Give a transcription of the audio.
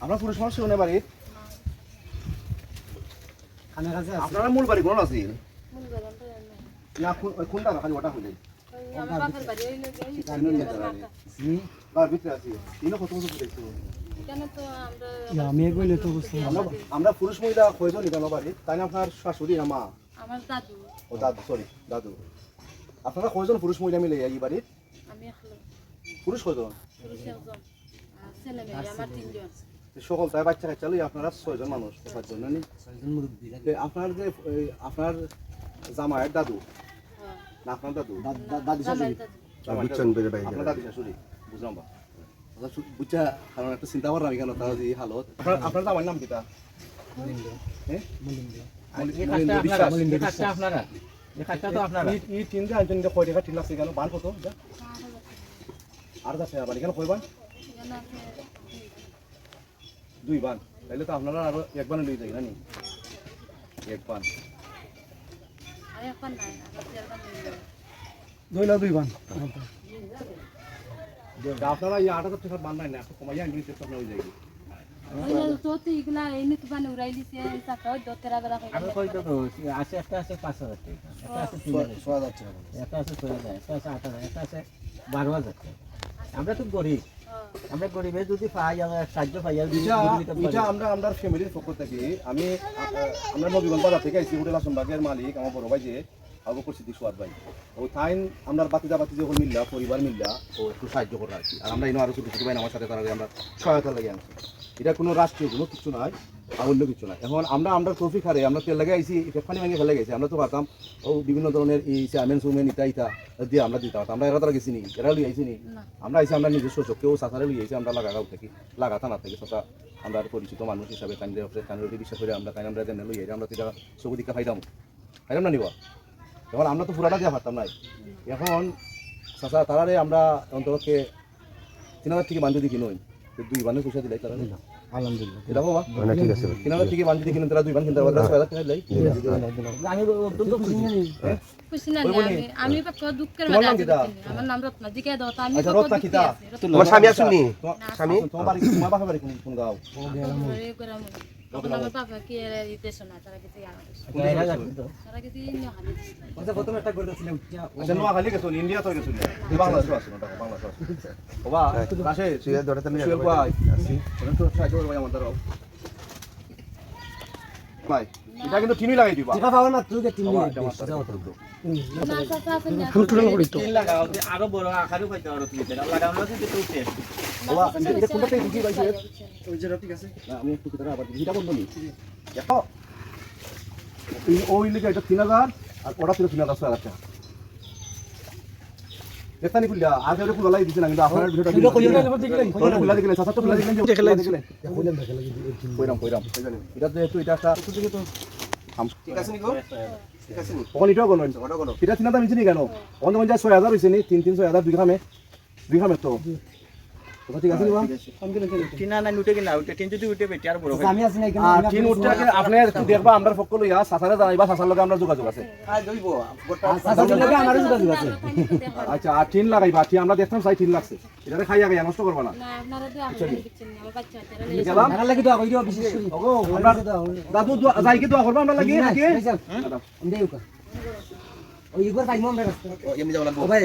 আমরা পুরুষ মানুষ শুনে বাড়ি। খানা কাছে আছে। আপনারা মূল বাড়ি কোন আছে। না। কোন- কোনটা খালি ওটা ওই আমার ইয়া, পুরুষ মহিলা কয়জন এখানে বাড়ি? তাই না আপনার শাশুড়ি না মা? আমার দাদু। ও দাদু সরি দাদু। আপনারা কয়জন পুরুষ মহিলা মিলে এই বাড়ির পুরুষ কয়জন? পুরুষ একজন ছেলে মেয়ে আমার তিনজন। সকল তাই বাচ্চা কাচ্চা লই আপনারা ছয়জন মানুষ পাঁচজন নি। আপনার যে এই, আপনার জামাইয়ের দাদু হ্যাঁ না আপনার দাদু? দাদি জামাই শাশুড়ি আপনার দাদি শাশুড়ি বুঝলাম বা? আচ্ছা, কারণ একটা চিন্তা করলাম কেন? তার এই হালত আপনার আপনার জামাইয়ের নাম কিটা? হ্যাঁ? আপনারা এই কাজটা তো আপনারা। ই ই তিন যে আনছেন কয় টাকা ঠিক লাগছে কেন? বান কত? আর যাচ্ছে আবার এখানে কয় বান এখানে আছে দুই বান। তাইলে তো আপনারা আরও এক বান লই যাই না নি এক বান। দইলা দুই বান। আপনারা এই আট বান নাই না একটু কমাইয়া আনবেন চেষ্টা আপনার হয়ে তো আছে একটা আছে পাঁচ হাজার টাকা একটা আছে ছয় হাজার টাকা। একটা আছে ছয় হাজার একটা আছে আট হাজার একটা আছে বারো হাজার টাকা। আমরা তো গরিব। আমরা গরিবে যদি পাই আমরা সাহায্য পাই এটা আমরা আমরা ফ্যামিলির পক্ষ থেকে আমি আমরা নবীগঞ্জ বাজার থেকে আইসি হোটেল মালিক আমার বড় ভাই যে আবু করছি দিশুয়াদ ভাই। ও তাই আমরা বাতিদা বাতি যখন মিললা পরিবার মিললা ও একটু সাহায্য করে আর কি। আর আমরা এনে আরও ছোটো ছোটো ভাই আমার সাথে তারা আমরা সহায়তা লাগে আনছি। এটা কোনো রাষ্ট্রীয় কোনো কিছু নয় আর অন্য কিছু নয়। এখন আমরা আমরা ট্রফি খারে আমরা তেল লাগে আইসি ফানি ভেঙে ফেলে গেছি আমরা তো পারতাম। ও বিভিন্ন ধরনের এই চেয়ারম্যান সুমেন ইটা ইটা দিয়ে আমরা দিতে পারতাম আমরা এরা তারা গেছি নি এরা লই আইসি নি। আমরা আইসি আমরা নিজস্ব চোখকেও সাঁতারে লই আইসি আমরা লাগাগাঁও থেকে লাগা থানা থেকে সচা আমরা পরিচিত মানুষ হিসাবে কান্দ্রে অফিসের কান্দ্রে বিশ্বাস করে আমরা কাইন আমরা দেন লই আইছি আমরা তো এটা চকু দিকা খাইতাম খাইতাম না নিবা? এখন আমরা তো পুরাটা দিয়া পারতাম নাই। এখন চাচা তারারে আমরা অন্তরকে তিন হাজার থেকে বান্ধি দিকি নই। তো দুই বান্ধে পয়সা দিলাই তারা আলহামদুলিল্লাহ এটা বাবা ঠিক আছে হাজার থেকে বান্ধি দিকি তারা দুই বান কিনতে পারবে ছয় হাজার টাকা দিলাই আমি অত্যন্ত খুশি খুশি না আমি আমি বাপ দুঃখের মাঝে নাম আছি কিতা? বুঝলি? আমার নাম রত্না জিজ্ঞাসা দাও তো আমি আচ্ছা, রত্না কিতা? তোমার স্বামী আসুননি স্বামী তোমার বাড়ি তোমার বাপের বাড়ি কোন গাও তখন আমার বাবা কি দিতেছ না তারা কিছু। তারা কিছু নিয়ে আচ্ছা প্রথমে একটা করে দিছিলাম আচ্ছা নোয়াখালী গেছিল ইন্ডিয়া তো গেছিল বাংলাদেশ আছে না বাংলাদেশ আছে বাবা কাছে সুইয়া ধরে তুমি সুয়েল ভাই ওটা তো সাহায্য করবে আমার দ্বারাও ভাই এটা কিন্তু ঠিনই লাগাই দিবা। যেটা পাওয়া না তুই তিন এটা যাও তো। না চাচা আছে না তিন লাগাও যে আরও বড় আকারও পাইতে পারো তুমি এটা লাগাও না কিন্তু তুই টেস্ট বাবা এটা এটা কোনটা থেকে দিছি ভাই? ওই যেটা ঠিক আছে। না, আমি একটু কথা আবার দিটা বন্ধ নি দেখো এই- ওই লিগে এটা তিন হাজার আর ওটা ছিল তিন হাজার ছয় হাজার টাকা দেখতানি খুললা আগে ওটা খুলা লাই দিছে না কিন্তু আপনার ভিডিওটা ভিডিও কইরা না দেখলেন। দিলেন সাথে তো খুলা দিলেন যে খুলা দিলেন। কইলাম দেখা লাগি কইরাম কইরাম। এটা যেহেতু এটা একটা ঠিক আছে নিকো ঠিক আছে নি? কখন এটাও গণ ওটা করো এটা তিন হাজার কেন? যায় ছয় হাজার হয়েছে নি? তিন তিন ছয় হাজার দুই গ্রামে দুই গ্রামে তো। দেখবা আমরা পক্ষ লইয়া সাসারে জানাইবা সাসার লগে আমরা যোগাযোগ আছে আচ্ছা আচ্ছা আর টিন লাগাইবা টিন আমরা দেখতাম চাই টিন লাগছে এটারে খাইয়া গাইয়া নষ্ট করবা না দাদু যাই কি দোয়া করবা আমরা লাগি নাকি ওই ইগর পাইমো আমরা রাস্তা এমনি যাব ও ভাই